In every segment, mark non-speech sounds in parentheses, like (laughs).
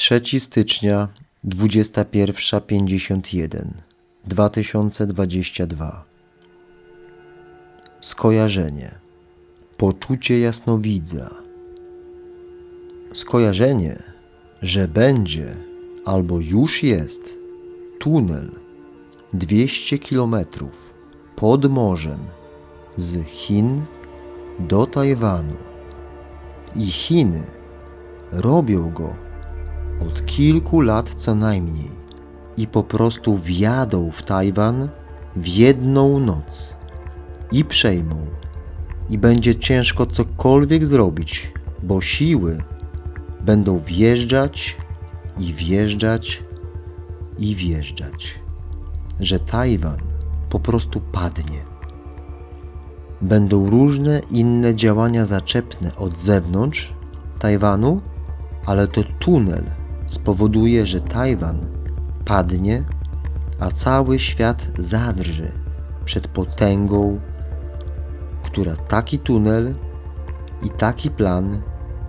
3 stycznia 21.51 2022 Skojarzenie. Poczucie jasnowidza. Skojarzenie, że będzie albo już jest tunel 200 km pod morzem z Chin do Tajwanu i Chiny robią go od kilku lat co najmniej i po prostu wjadą w Tajwan w jedną noc i przejmą i będzie ciężko cokolwiek zrobić, bo siły będą wjeżdżać i wjeżdżać i wjeżdżać, że Tajwan po prostu padnie. Będą różne inne działania zaczepne od zewnątrz Tajwanu, ale to tunel spowoduje, że Tajwan padnie, a cały świat zadrży przed potęgą, która taki tunel i taki plan,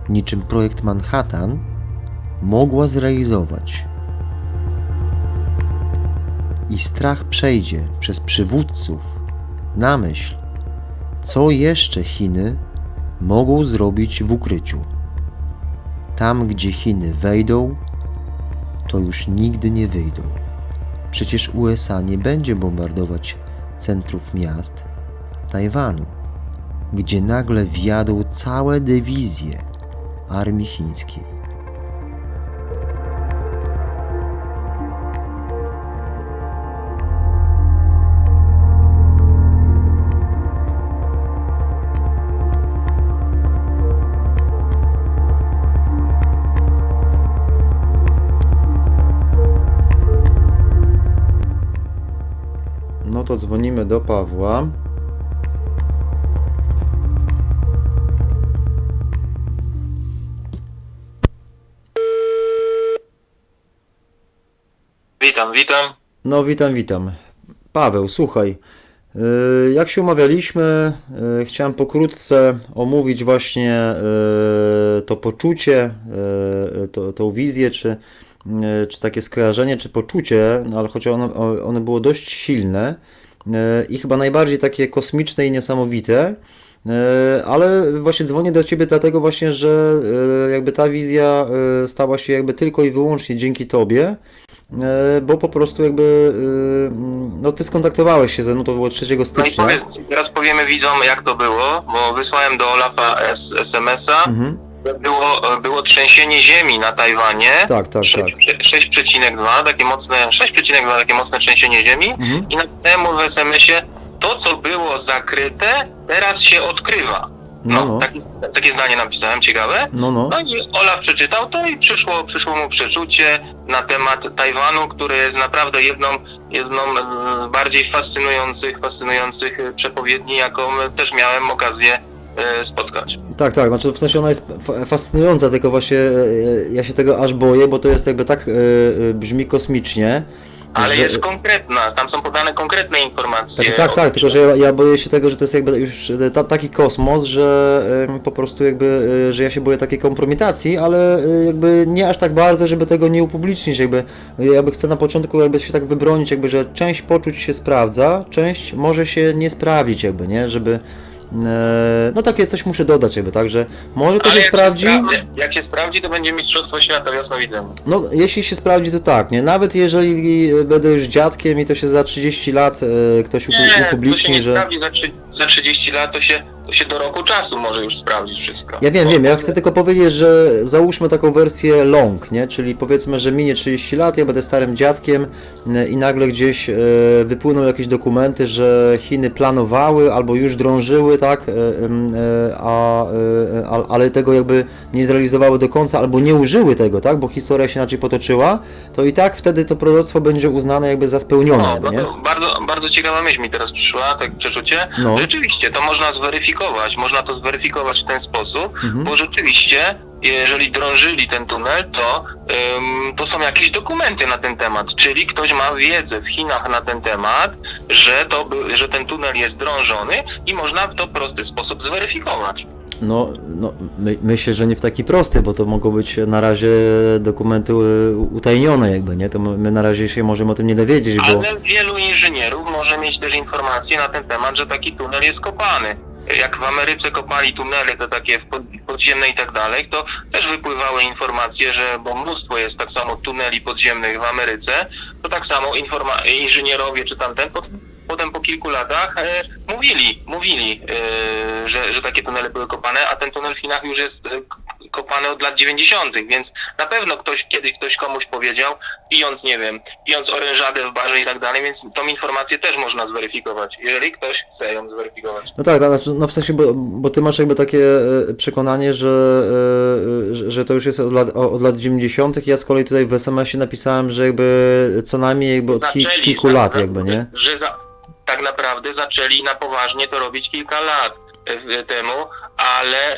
niczym projekt Manhattan, mogła zrealizować. I strach przejdzie przez przywódców na myśl, co jeszcze Chiny mogą zrobić w ukryciu. Tam, gdzie Chiny wejdą, to już nigdy nie wyjdą. Przecież USA nie będzie bombardować centrów miast Tajwanu, gdzie nagle wjadą całe dywizje armii chińskiej. To dzwonimy do Pawła. Witam, witam. No, witam, witam. Paweł, słuchaj. yy, Jak się umawialiśmy, yy, chciałem pokrótce omówić właśnie yy, to poczucie, to, tą wizję, czy, czy takie skojarzenie, czy poczucie, no ale choć ono, o- one było dość silne i chyba najbardziej takie kosmiczne i niesamowite. Yy, Ale właśnie dzwonię do Ciebie dlatego właśnie, że yy, jakby ta wizja stała się jakby tylko i wyłącznie dzięki Tobie. E, bo po prostu jakby, no ty skontaktowałeś się ze mną, to było 3 No i stycznia. powie, teraz powiemy widzom, jak to było, bo wysłałem do Olafa SMS-a. Mhm. Było, było trzęsienie ziemi na Tajwanie. Tak, tak, Sze- tak. 6,2, takie mocne, 6,2, takie mocne trzęsienie ziemi. Mhm. I napisałem mu w SMS-ie, to co było zakryte, teraz się odkrywa. No, No, no, Takie, takie zdanie napisałem, ciekawe. no, no. No i Olaf przeczytał to i przyszło, przyszło mu przeczucie na temat Tajwanu, który jest naprawdę jedną, jedną z bardziej fascynujących, fascynujących przepowiedni, jaką też miałem okazję spotkać. Tak, tak, znaczy w sensie ona jest fa- fascynująca, tylko właśnie e, ja się tego aż boję, bo to jest jakby tak e, e, brzmi kosmicznie. Ale że- jest konkretna, tam są podane konkretne informacje. Znaczy, tak, tak, tylko że ja, ja boję się tego, że to jest jakby już e, ta, taki kosmos, że po prostu jakby, e, że ja się boję takiej kompromitacji, ale e, jakby nie aż tak bardzo, żeby tego nie upublicznić, jakby e, jakby chcę na początku jakby się tak wybronić, jakby, że część poczuć się sprawdza, część może się nie sprawdzić jakby, nie, żeby e, no takie coś muszę dodać jakby, tak, że może to Ale się jak sprawdzi, spra- jak się sprawdzi, to będzie Mistrzostwo Świata jasnowidzenia. no, jeśli się sprawdzi, to tak, nie? Nawet jeżeli e, będę już dziadkiem i to się za 30 lat e, ktoś Nie, to się upubliczni, nie że... sprawdzi za 30 lat, to się, to się do roku czasu może już sprawdzić wszystko. Ja wiem, Bo- wiem, ja chcę tylko powiedzieć, że załóżmy taką wersję long, nie? Czyli powiedzmy, że minie 30 lat, ja będę starym dziadkiem e, i nagle gdzieś e, wypłyną jakieś dokumenty, że Chiny planowały albo już drążyły, tak? E, em, e, a, e, a, ale tego jakby nie zrealizowały do końca, albo nie użyły tego, tak? Bo historia się inaczej potoczyła, to i tak wtedy to proroctwo będzie uznane jakby za spełnione, No, jakby, no nie? to bardzo, bardzo ciekawa myśl mi teraz przyszła, tak przeczucie. No. Rzeczywiście, to można zweryfikować, można to zweryfikować w ten sposób, Mhm. bo rzeczywiście, jeżeli drążyli ten tunel, to, ym, to są jakieś dokumenty na ten temat, czyli ktoś ma wiedzę w Chinach na ten temat, że, to, że ten tunel jest drążony i można w to w prosty sposób zweryfikować. No, no my, myślę, że nie w taki prosty, bo to mogą być na razie dokumenty y, utajnione jakby, nie? To my my na razie się możemy o tym nie dowiedzieć, bo... Ale wielu inżynierów może mieć też informacje na ten temat, że taki tunel jest kopany. Jak w Ameryce kopali tunele, to takie pod- podziemne i tak dalej, to też wypływały informacje, że, bo mnóstwo jest tak samo tuneli podziemnych w Ameryce, to tak samo inżynierowie czy tamten, pot- potem po kilku latach e, mówili, mówili, e, że, że takie tunele były kopane, a ten tunel w Chinach już jest e, k- kopany od lat 90., więc na pewno ktoś kiedyś ktoś komuś powiedział, pijąc, nie wiem, pijąc orężadę w barze i tak dalej, więc tą informację też można zweryfikować, jeżeli ktoś chce ją zweryfikować. No tak, tak, no w sensie, bo, bo ty masz jakby takie e, przekonanie, że, e, że- że to już jest od lat, od lat 90. Ja z kolei tutaj w SMS-ie napisałem, że jakby co najmniej jakby od ki, Zaczęli, kilku za- lat jakby, nie? Że za, tak naprawdę zaczęli na poważnie to robić kilka lat e, temu, ale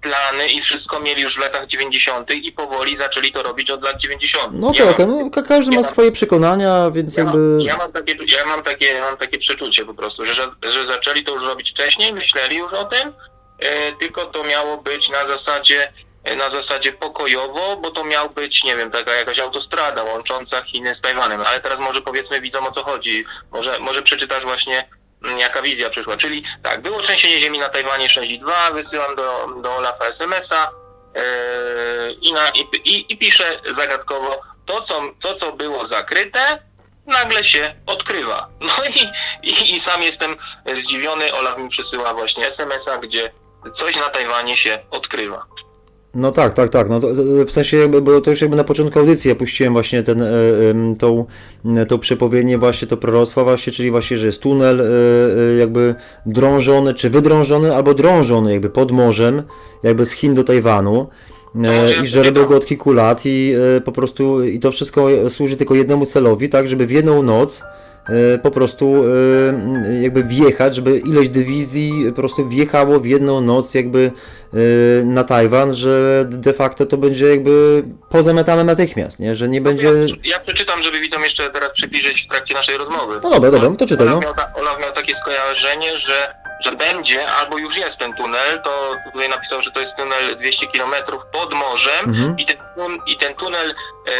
plany i wszystko mieli już w latach 90. i powoli zaczęli to robić od lat 90. No okej, mam- no ka- każdy nie ma mam- swoje przekonania, więc Ja jakby... mam, ja mam takie, ja mam takie, mam takie przeczucie po prostu, że, że, że zaczęli to już robić wcześniej, myśleli już o tym, e, tylko to miało być na zasadzie e, na zasadzie pokojowo, bo to miał być, nie wiem, taka jakaś autostrada łącząca Chiny z Tajwanem, ale teraz może powiedzmy widzom o co chodzi, może, może przeczytasz właśnie jaka wizja przyszła, czyli tak, było trzęsienie ziemi na Tajwanie 6,2, wysyłam do, do Olafa SMS-a e, i, na, i, i, i piszę zagadkowo, to co, to co było zakryte, nagle się odkrywa. No i, i, i sam jestem zdziwiony. Olaf mi przysyła właśnie SMS-a, gdzie coś na Tajwanie się odkrywa. No tak, tak, tak. No to, to, w sensie, jakby, bo to już jakby na początku audycji ja puściłem właśnie ten, e, tą, e, tą przepowiednię, właśnie to proroctwo właśnie, czyli właśnie, że jest tunel e, e, jakby drążony, czy wydrążony, albo drążony jakby pod morzem, jakby z Chin do Tajwanu. E, I że robią go od kilku lat i e, po prostu i to wszystko służy tylko jednemu celowi, tak, żeby w jedną noc e, po prostu e, jakby wjechać, żeby ilość dywizji po prostu wjechało w jedną noc jakby e, na Tajwan, że de facto to będzie jakby pozamiatane natychmiast, nie? Że nie będzie... Ja, ja przeczytam, żeby widzom jeszcze teraz przybliżyć w trakcie naszej rozmowy. No dobra, dobra, no to czytaj, Olaf, no. miał ta, Olaf miał takie skojarzenie, że, że będzie, albo już jest ten tunel, to tutaj napisał, że to jest tunel 200 km pod morzem Mhm. i, ten, i ten tunel e,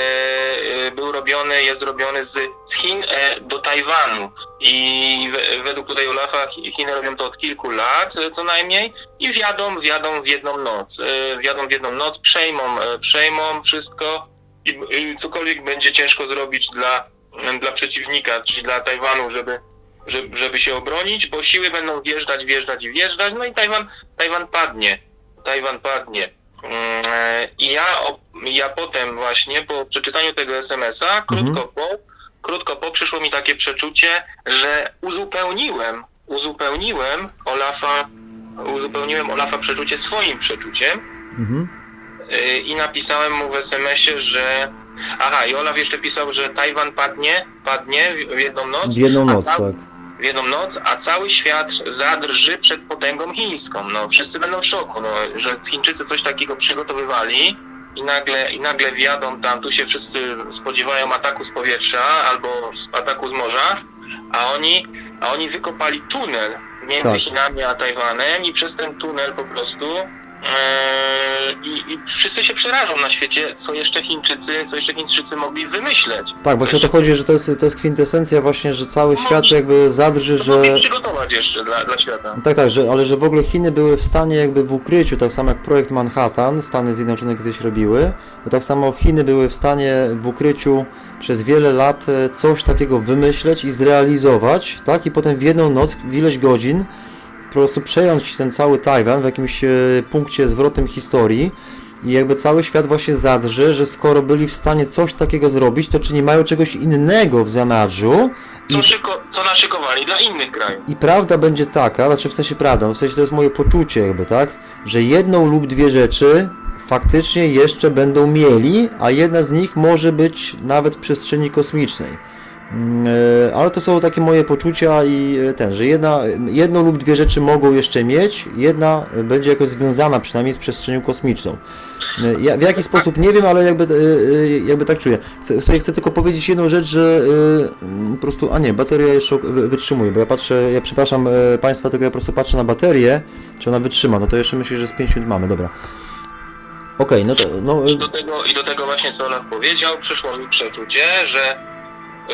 e, był robiony, jest robiony z, z Chin e, do Tajwanu i we, według tutaj Olafa Chi- Chiny robią to od kilku lat e, co najmniej i wjadą, wjadą w jedną noc, e, wjadą w jedną noc, przejmą, e, przejmą wszystko i, i cokolwiek będzie ciężko zrobić dla, dla przeciwnika, czyli dla Tajwanu, żeby, żeby, żeby się obronić, bo siły będą wjeżdżać, wjeżdżać i wjeżdżać, no i Tajwan, Tajwan padnie. Tajwan padnie. Mm, e, I ja, ja potem właśnie po przeczytaniu tego SMS-a, krótko po, krótko po przyszło mi takie przeczucie, że uzupełniłem, uzupełniłem Olafa, uzupełniłem Olafa przeczucie swoim przeczuciem, Mhm. Yy, i napisałem mu w SMS-ie, że. Aha, i Olaf jeszcze pisał, że Tajwan padnie, padnie w jedną noc. W jedną noc, ca- tak. W jedną noc, a cały świat zadrży przed potęgą chińską. No, wszyscy będą w szoku, no, że Chińczycy coś takiego przygotowywali i nagle, i nagle wjadą tam, tu się wszyscy spodziewają ataku z powietrza albo ataku z morza, a oni, a oni wykopali tunel między Tak. Chinami a Tajwanem i przez ten tunel po prostu i, I wszyscy się przerażą na świecie, co jeszcze Chińczycy, co jeszcze Chińczycy mogli wymyśleć. Tak, właśnie o to chodzi, że to jest, to jest kwintesencja właśnie, że cały świat jakby zadrży, że... przygotować jeszcze dla, dla świata. Tak, tak, że, ale że w ogóle Chiny były w stanie jakby w ukryciu, tak samo jak projekt Manhattan, Stany Zjednoczone kiedyś robiły, to tak samo Chiny były w stanie w ukryciu przez wiele lat e, coś takiego wymyśleć i zrealizować, tak, i potem w jedną noc, w ileś godzin po prostu przejąć ten cały Tajwan w jakimś e, punkcie zwrotnym historii i jakby cały świat właśnie zadrży, że skoro byli w stanie coś takiego zrobić, to czy nie mają czegoś innego w zanadrzu Co, szyko, co naszykowali dla innych krajów. i prawda będzie taka, znaczy w sensie prawda, no w sensie to jest moje poczucie jakby, tak? Że jedną lub dwie rzeczy faktycznie jeszcze będą mieli, a jedna z nich może być nawet w przestrzeni kosmicznej. Mm, e, Ale to są takie moje poczucia i e, ten, że jedna, jedną lub dwie rzeczy mogą jeszcze mieć, jedna e, będzie jakoś związana przynajmniej z przestrzenią kosmiczną. Ja w jaki sposób nie wiem, ale jakby, jakby tak czuję. Chcę, chcę- tylko powiedzieć jedną rzecz, że mm, po prostu, a nie, bateria jeszcze wy- wytrzymuje, bo ja patrzę, ja przepraszam Państwa, tylko ja po prostu patrzę na baterię, czy ona wytrzyma, no to jeszcze myślę, że z 5 minut mamy, dobra. Okej, no to, no, I do tego, i do tego właśnie co Olaf powiedział, przyszło mi przeczucie, że,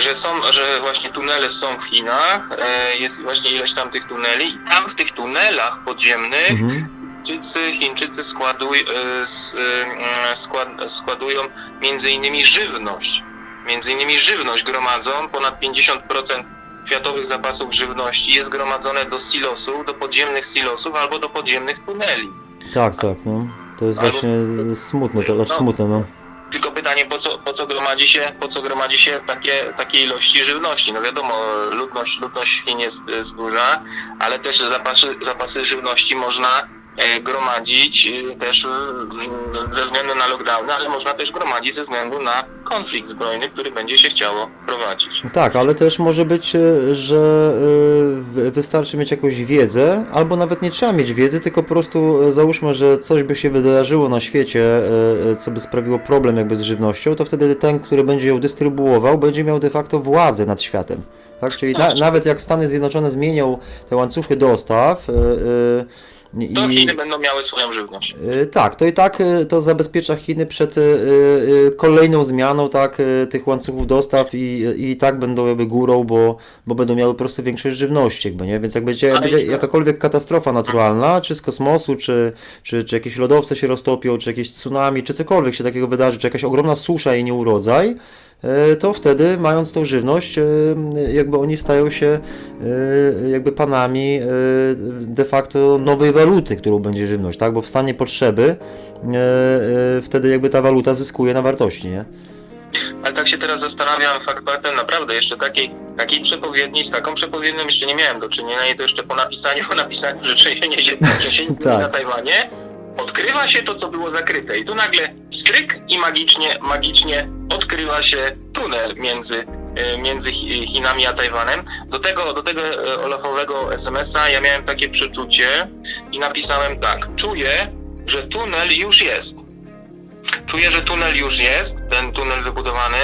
że są, że właśnie tunele są w Chinach, e, jest właśnie ileś tam tych tuneli i tam w tych tunelach podziemnych mhm. Chińczycy, Chińczycy składuj, e, e, skład, składują między innymi żywność. Między innymi żywność gromadzą, ponad 50% światowych zapasów żywności jest gromadzone do silosów, do podziemnych silosów albo do podziemnych tuneli. tak, tak, no. To jest Albo- właśnie smutne, to znaczy No. smutne, no. Pytanie, po co, po co gromadzi się, po co gromadzi się takie, takie ilości żywności? No wiadomo, ludność, ludność Chin jest, jest duża, ale też zapasy, zapasy żywności można gromadzić e, też e, ze względu na lockdowny, ale można też gromadzić ze względu na konflikt zbrojny, który będzie się chciało prowadzić. Tak, ale też może być, e, że e, wy- wystarczy mieć jakąś wiedzę, albo nawet nie trzeba mieć wiedzy, tylko po prostu e, załóżmy, że coś by się wydarzyło na świecie, e, e, co by sprawiło problem jakby z żywnością, to wtedy ten, który będzie ją dystrybuował, będzie miał de facto władzę nad światem. Tak? Czyli na, nawet jak Stany Zjednoczone zmienią te łańcuchy dostaw e, e, To i, Chiny będą miały swoją żywność. Y, Tak, to i tak y, to zabezpiecza Chiny przed y, kolejną zmianą tak, tych łańcuchów dostaw i, i tak będą jakby górą, bo, bo będą miały po prostu większość żywności, jakby, nie? Więc jak będzie, będzie i- jakakolwiek katastrofa naturalna, czy z kosmosu, czy, czy, czy jakieś lodowce się roztopią, czy jakieś tsunami, czy cokolwiek się takiego wydarzy, czy jakaś ogromna susza i nieurodzaj, to wtedy mając tą żywność, y, jakby oni stają się y, jakby panami de facto nowej waluty, którą będzie żywność, tak? Bo w stanie potrzeby wtedy jakby ta waluta zyskuje na wartości, nie? Ale tak się teraz zastanawiam fakt faktem, naprawdę jeszcze takiej, takiej przepowiedni, z taką przepowiednią jeszcze nie miałem do czynienia i to jeszcze po napisaniu, (laughs) po napisaniu, że trzęsienie ziemi, trzęsienie Tak. na Tajwanie, odkrywa się to, co było zakryte i tu nagle stryk i magicznie, magicznie odkrywa się tunel między, e, między Chi- Chinami a Tajwanem. Do tego, do tego e, Olafowego SMS-a ja miałem takie przeczucie i napisałem tak, czuję, że tunel już jest. Czuję, że tunel już jest, ten tunel wybudowany.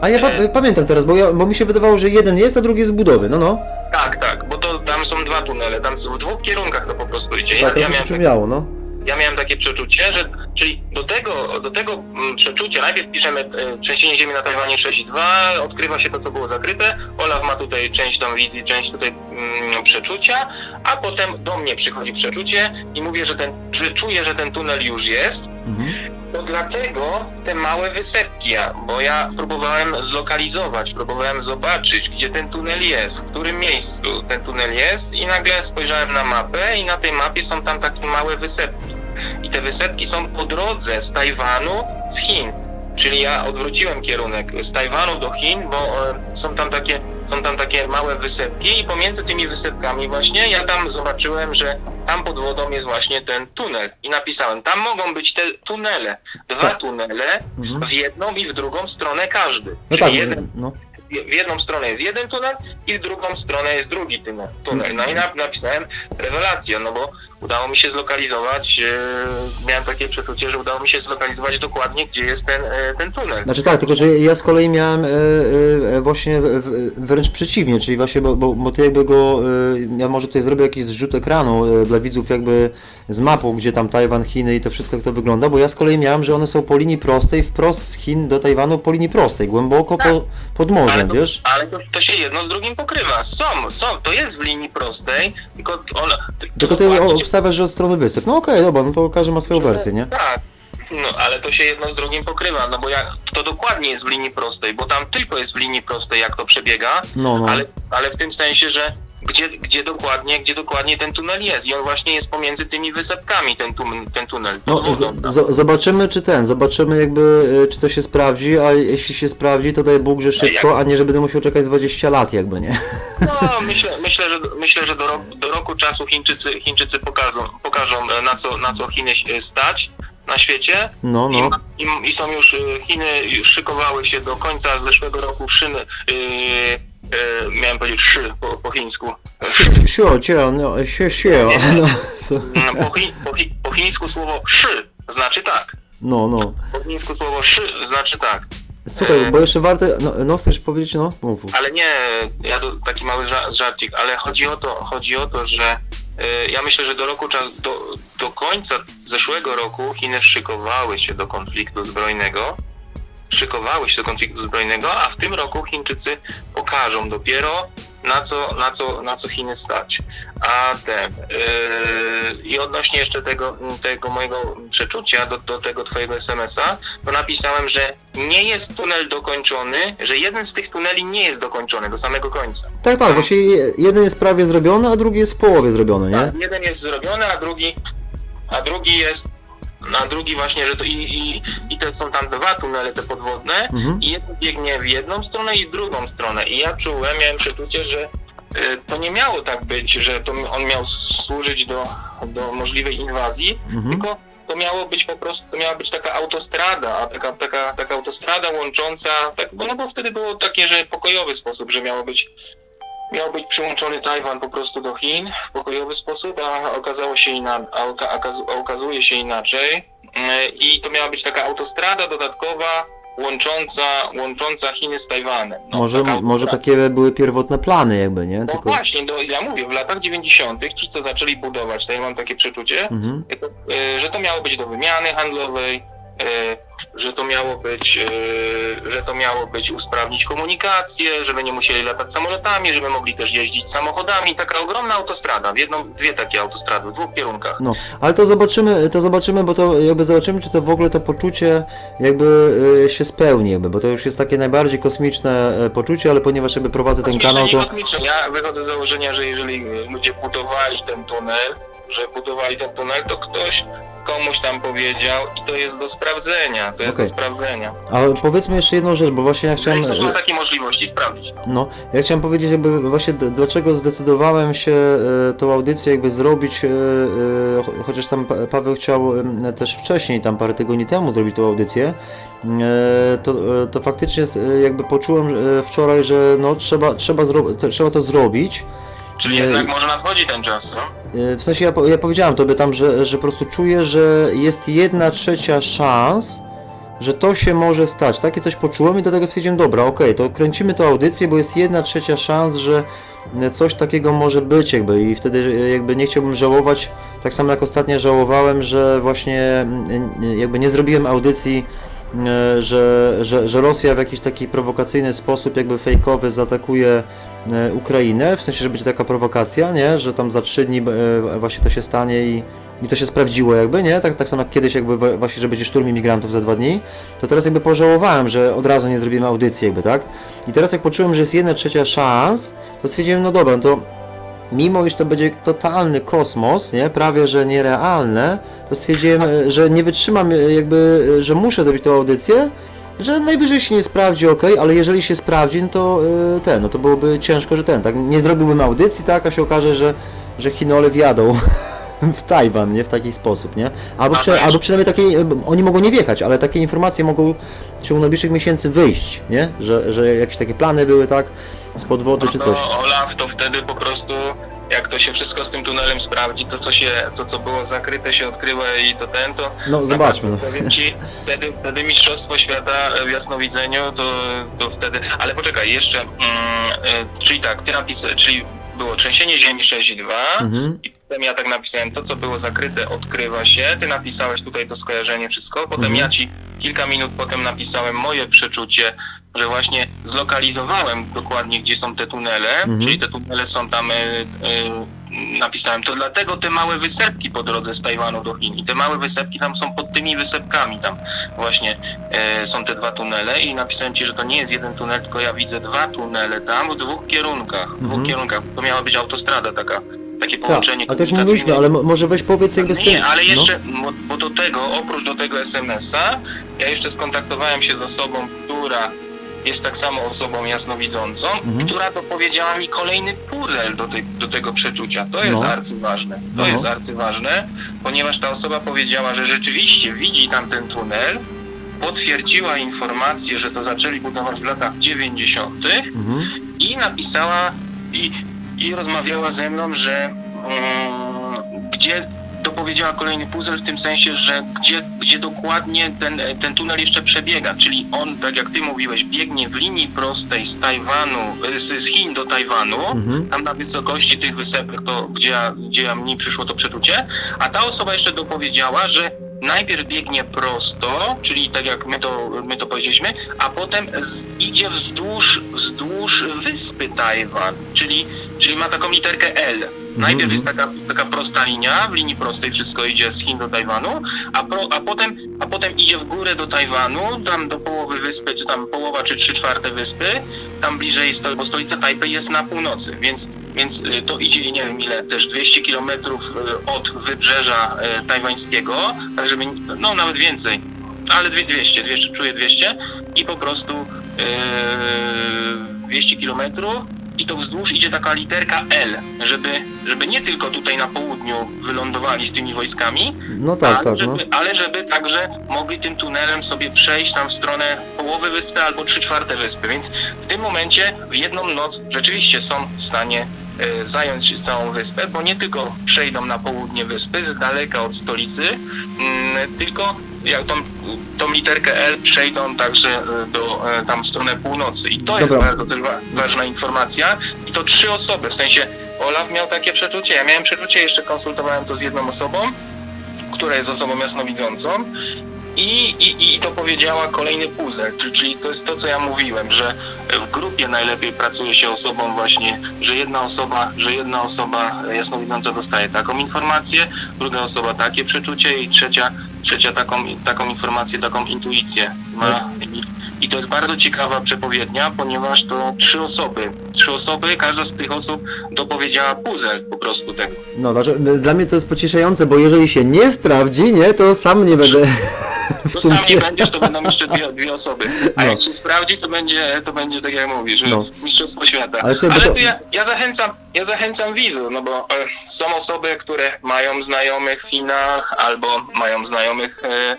A ja pa- E. pamiętam teraz, bo, ja, bo mi się wydawało, że jeden jest, a drugi jest z budowy, no no. Tak, tak, bo to tam są dwa tunele, tam w dwóch kierunkach to po prostu idzie. Tak, Ja, ja, teraz mi się miałem, no. Ja miałem takie przeczucie, że czyli do tego, do tego mm, przeczucia najpierw piszemy e, trzęsienie ziemi na Tajwanie 6.2, odkrywa się to, co było zakryte. Olaf ma tutaj część tam wizji, część tutaj mm, przeczucia, a potem do mnie przychodzi przeczucie i mówię, że ten, że czuję, że ten tunel już jest. Mhm. To dlatego te małe wysepki, bo ja próbowałem zlokalizować, próbowałem zobaczyć, gdzie ten tunel jest, w którym miejscu ten tunel jest i nagle spojrzałem na mapę i na tej mapie są tam takie małe wysepki. Te wysepki są po drodze z Tajwanu, z Chin. Czyli ja odwróciłem kierunek z Tajwanu do Chin, bo e, są tam takie, są tam takie małe wysepki i pomiędzy tymi wysepkami właśnie ja tam zobaczyłem, że tam pod wodą jest właśnie ten tunel i napisałem, tam mogą być te tunele, dwa Tak. tunele, Mhm. w jedną i w drugą stronę każdy. No Czyli tak, jeden, no. w jedną stronę jest jeden tunel i w drugą stronę jest drugi tunel. tunel. No i nap- napisałem rewelacja, no bo udało mi się zlokalizować, e, miałem takie przeczucie, że udało mi się zlokalizować dokładnie, gdzie jest ten, e, ten tunel. Znaczy tak, tylko że ja z kolei miałem e, właśnie wręcz przeciwnie, czyli właśnie, bo, bo, bo ty jakby go, ja może tutaj zrobię jakiś zrzut ekranu dla widzów jakby z mapą, gdzie tam Tajwan, Chiny i to wszystko jak to wygląda, bo ja z kolei miałem, że one są po linii prostej, wprost z Chin do Tajwanu po linii prostej, głęboko po, pod Ale morzem, to, wiesz? ale to, to się jedno z drugim pokrywa. Są, są, to jest w linii prostej, tylko ona... Tylko ty dokładnie- obstawiasz, że od strony wysep. No okej, dobra, no to każdy ma swoją wersję, nie? Tak. No, ale to się jedno z drugim pokrywa, no bo jak to dokładnie jest w linii prostej, bo tam tylko jest w linii prostej, jak to przebiega, No, no. ale, ale w tym sensie, że gdzie, gdzie, dokładnie, gdzie dokładnie ten tunel jest i on właśnie jest pomiędzy tymi wysepkami, ten, ten tunel. No, z, zobaczymy, czy ten, zobaczymy jakby, e, czy to się sprawdzi, a jeśli się sprawdzi, to daj Bóg, że szybko, a nie, że będę musiał czekać 20 lat jakby, nie? No, myślę, myślę, że, myślę, że do, roku, do roku czasu Chińczycy, Chińczycy pokażą, pokażą e, na, co, na co Chiny stać na świecie. No, I, no. ma- i, I są już, y, Chiny już szykowały się do końca zeszłego roku szyny, yy, yy, miałem powiedzieć szy po, po chińsku. Sio, cio, no, sio, sio. No, co? Mm, Po, chi, po, chi, po chińsku słowo szy znaczy tak. no, no. Po chińsku słowo szy znaczy tak. Słuchaj, bo jeszcze warto, no, no chcesz powiedzieć, no? Mów. Ale nie, ja to taki mały ża- żarcik, ale chodzi o to, chodzi o to, że y, ja myślę, że do roku do, do końca zeszłego roku Chiny szykowały się do konfliktu zbrojnego. Szykowały się do konfliktu zbrojnego, a w tym roku Chińczycy pokażą dopiero na co, na co, na co Chiny stać. A ten yy, i odnośnie jeszcze tego, tego mojego przeczucia do, do tego twojego SMS-a, to napisałem, że nie jest tunel dokończony, że jeden z tych tuneli nie jest dokończony do samego końca. Tak, tak, właśnie jeden jest prawie zrobiony, a drugi jest w połowie zrobiony, nie? Tak, jeden jest zrobiony, a drugi, a drugi jest, a drugi właśnie, że to i, i, i to są tam dwa tunele te podwodne Mhm. i jeden biegnie w jedną stronę i w drugą stronę. I ja czułem, miałem przeczucie, że y, to nie miało tak być, że to on miał służyć do, do możliwej inwazji, Mhm. tylko to miało być po prostu, to miała być taka autostrada, a taka, taka, taka autostrada łącząca, tak, bo, no bo wtedy było takie, że pokojowy sposób, że miało być miał być przyłączony Tajwan po prostu do Chin w pokojowy sposób, a okazało się ina, a oka, okazu- a okazuje się inaczej. I to miała być taka autostrada dodatkowa łącząca, łącząca Chiny z Tajwanem. No, Może, może takie były pierwotne plany jakby, nie? No Tylko... właśnie, do, ja mówię, w latach 90. ci, co zaczęli budować, to ja mam takie przeczucie, Mhm. e, że to miało być do wymiany handlowej, że to miało być, e, że to miało być usprawnić komunikację, żeby nie musieli latać samolotami, żeby mogli też jeździć samochodami. Taka ogromna autostrada, w jedną, dwie takie autostrady, w dwóch kierunkach. No, ale to zobaczymy, to zobaczymy, bo to jakby zobaczymy, czy to w ogóle to poczucie jakby y, się spełni, jakby, bo to już jest takie najbardziej kosmiczne e, poczucie, ale ponieważ jakby prowadzę ten kanał, to... kosmiczne. Ja wychodzę z założenia, że jeżeli e, ludzie budowali ten tunel, że budowali ten tunel, to ktoś komuś tam powiedział i to jest do sprawdzenia, to jest Okej. do sprawdzenia. Ale powiedzmy jeszcze jedną rzecz, bo właśnie ja chciałem... No ma takie możliwości sprawdzić. No, ja chciałem powiedzieć jakby właśnie d- dlaczego zdecydowałem się e, tą audycję jakby zrobić, e, e, cho- chociaż tam Pa- Paweł chciał też wcześniej, tam parę tygodni temu zrobić tą audycję, e, to, e, to faktycznie s- e, jakby poczułem e, wczoraj, że no trzeba, trzeba, zro- trzeba to zrobić. Czyli Nie, jednak może nadchodzi ten czas, co? E, W sensie ja, po- ja powiedziałem tobie tam, że, że po prostu czuję, że jest jedna trzecia szans, że to się może stać. Takie coś poczułem i do tego stwierdziłem, dobra, okej, to kręcimy tą audycję, bo jest jedna trzecia szans, że coś takiego może być jakby i wtedy e, jakby nie chciałbym żałować, tak samo jak ostatnio żałowałem, że właśnie mm, jakby nie zrobiłem audycji e, że, że, że Rosja w jakiś taki prowokacyjny sposób, jakby fejkowy, zaatakuje e, Ukrainę, w sensie, że będzie taka prowokacja, nie? Że tam za trzy dni e, właśnie to się stanie i, i to się sprawdziło jakby, nie? Tak, tak samo jak kiedyś jakby właśnie, że będzie szturm imigrantów za dwa dni, to teraz jakby pożałowałem, że od razu nie zrobimy audycji jakby, tak? I teraz jak poczułem, że jest jedna trzecia szans, to stwierdziłem, no dobra, no to mimo iż to będzie totalny kosmos, nie, prawie że nierealne, to stwierdziłem, że nie wytrzymam, e, jakby, e, że muszę zrobić tą audycję, że najwyżej się nie sprawdzi, ok, ale jeżeli się sprawdzi, no to e, ten, no to byłoby ciężko, że ten, tak, nie zrobiłbym audycji, tak, a się okaże, że, że Chinole wjadą (laughs) w Tajwan, nie, w taki sposób, nie, albo, przy, to albo przynajmniej takiej, e, oni mogą nie wjechać, ale takie informacje mogą w ciągu najbliższych miesięcy wyjść, nie, że, że jakieś takie plany były, tak, z podwody No czy to coś. Olaf to wtedy po prostu, jak to się wszystko z tym tunelem sprawdzi, to co się, to co było zakryte się odkrywa i to ten, to No, zobaczmy, no. Powiem ci, wtedy, wtedy Mistrzostwo Świata w jasnowidzeniu, to, to wtedy. Ale poczekaj, jeszcze. Mm, y, czyli tak, ty napisałeś, czyli było trzęsienie ziemi 6,2 Mhm. i potem ja tak napisałem, to co było zakryte odkrywa się, ty napisałeś tutaj to skojarzenie wszystko, potem Mhm. ja ci kilka minut potem napisałem moje przeczucie, że właśnie zlokalizowałem dokładnie gdzie są te tunele, Mhm. czyli te tunele są tam, y, y, napisałem, to dlatego te małe wysepki po drodze z Tajwanu do Chin i te małe wysepki tam są pod tymi wysepkami tam właśnie e, są te dwa tunele i napisałem ci, że to nie jest jeden tunel, tylko ja widzę dwa tunele tam w dwóch kierunkach, w dwóch Mhm. kierunkach, to miała być autostrada taka, takie Tak, połączenie ale też mówiliśmy, ale mo- może weź powiedz jakby z tym... Nie, ale no. jeszcze, bo, bo do tego, oprócz do tego SMS-a, ja jeszcze skontaktowałem się z osobą, która jest tak samo osobą jasnowidzącą, Mhm. która dopowiedziała mi kolejny puzzle do, tej, do tego przeczucia. To jest No. arcyważne. To No. jest arcyważne, ponieważ ta osoba powiedziała, że rzeczywiście widzi tam ten tunel, potwierdziła informację, że to zaczęli budować w latach 90. Mhm. i napisała i, i rozmawiała ze mną, że mm, gdzie dopowiedziała kolejny puzzle w tym sensie, że gdzie, gdzie dokładnie ten, ten tunel jeszcze przebiega, czyli on, tak jak ty mówiłeś, biegnie w linii prostej z Tajwanu, z, z Chin do Tajwanu, Mhm. tam na wysokości tych wysepek, to gdzie, ja- gdzie mi przyszło to przeczucie, a ta osoba jeszcze dopowiedziała, że najpierw biegnie prosto, czyli tak jak my to, my to powiedzieliśmy, a potem z, idzie wzdłuż, wzdłuż wyspy Tajwan, czyli, czyli ma taką literkę L. Najpierw mhm. jest taka, taka prosta linia, w linii prostej wszystko idzie z Chin do Tajwanu, a, pro, a, potem, a potem idzie w górę do Tajwanu, tam do połowy wyspy, czy tam połowa, czy trzy czwarte wyspy, tam bliżej, sto- bo stolica Tajpej jest na północy, więc, więc y, to idzie, nie wiem ile, też 200 kilometrów y, od wybrzeża y, tajwańskiego, tak żeby, no nawet więcej, ale dwie- 200, 200, czuję 200 i po prostu yy, 200 kilometrów i to wzdłuż idzie taka literka L, żeby, żeby nie tylko tutaj na południu wylądowali z tymi wojskami, No tak, ale, tak, no. żeby, ale żeby także mogli tym tunelem sobie przejść tam w stronę połowy wyspy albo trzy czwarte wyspy. Więc w tym momencie w jedną noc rzeczywiście są w stanie e, zająć całą wyspę, bo nie tylko przejdą na południe wyspy z daleka od stolicy, mm, tylko jak tą, tą literkę L przejdą także e, do, e, tam w stronę północy. I to jest Dobra. bardzo też wa- ważna informacja. I to trzy osoby, w sensie Olaf miał takie przeczucie, ja miałem przeczucie, jeszcze konsultowałem to z jedną osobą, która jest osobą jasnowidzącą i, i, i to powiedziała kolejny puzzle, czyli, czyli to jest to, co ja mówiłem, że w grupie najlepiej pracuje się osobą właśnie, że jedna osoba, że jedna osoba jasnowidząca dostaje taką informację, druga osoba takie przeczucie i trzecia, trzecia taką, taką informację, taką intuicję ma. I, I to jest bardzo ciekawa przepowiednia, ponieważ to trzy osoby, trzy osoby, każda z tych osób dopowiedziała puzzle po prostu tego. No, znaczy, dla mnie to jest pocieszające, bo jeżeli się nie sprawdzi, nie, to sam nie będę (laughs) (laughs) tym... sam nie będziesz, to będą jeszcze dwie, dwie osoby. A No. jak się sprawdzi, to będzie, to będzie tak jak mówisz, że No. mistrzostwo świata. Ale Ale, sobie to- tu ja, ja zachęcam, ja zachęcam widzów, no bo e, są osoby, które mają znajomych w Chinach, albo mają znajomych e,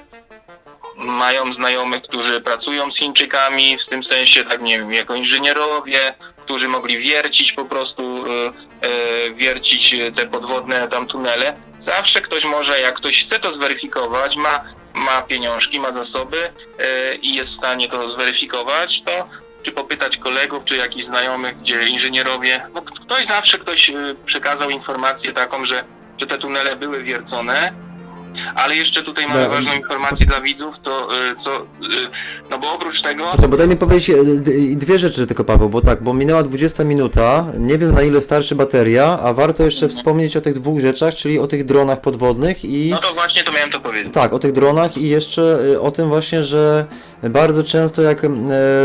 mają znajomych, którzy pracują z Chińczykami, w tym sensie, tak nie wiem, jako inżynierowie, którzy mogli wiercić po prostu, e, e, wiercić te podwodne tam tunele. Zawsze ktoś może, jak ktoś chce to zweryfikować, ma, ma pieniążki, ma zasoby e, i jest w stanie to zweryfikować, to czy popytać kolegów, czy jakichś znajomych, gdzie inżynierowie, no ktoś zawsze ktoś e, przekazał informację taką, że, że te tunele były wiercone, ale jeszcze tutaj mamy No, ważną informację dla widzów, to e, co, e, no bo oprócz tego, Co, bo daj mi powiedzieć e, d- dwie rzeczy tylko Paweł, bo tak, bo minęła 20 minuta, nie wiem na ile starczy bateria, a warto jeszcze wspomnieć o tych dwóch rzeczach, czyli o tych dronach podwodnych i... no to właśnie to miałem to powiedzieć. Tak, o tych dronach i jeszcze y, o tym właśnie, że bardzo często jak y,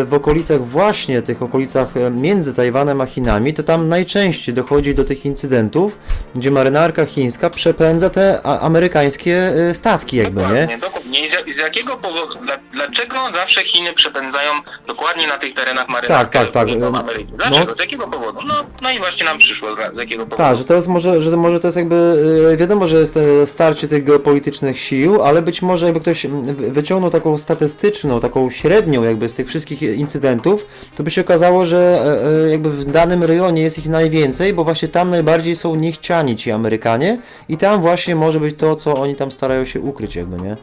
w okolicach właśnie tych okolicach y, między Tajwanem a Chinami, to tam najczęściej dochodzi do tych incydentów, gdzie marynarka chińska przepędza te amerykańskie y, statki jakby, nie? I z, jakiego powodu, dla, dlaczego zawsze Chiny przepędzają dokładnie na tych terenach marynarki Tak, tak, tak. Ameryki? Dlaczego? No. Z jakiego powodu? No, no i właśnie nam przyszło, z jakiego powodu. Tak, że to jest może, że może to jest jakby, y, wiadomo, że jest e, starcie tych geopolitycznych sił, ale być może jakby ktoś wy- wyciągnął taką statystyczną, taką średnią jakby z tych wszystkich incydentów, to by się okazało, że e, e, jakby w danym rejonie jest ich najwięcej, bo właśnie tam najbardziej są niechciani ci Amerykanie i tam właśnie może być to, co oni tam starają się ukryć jakby, nie?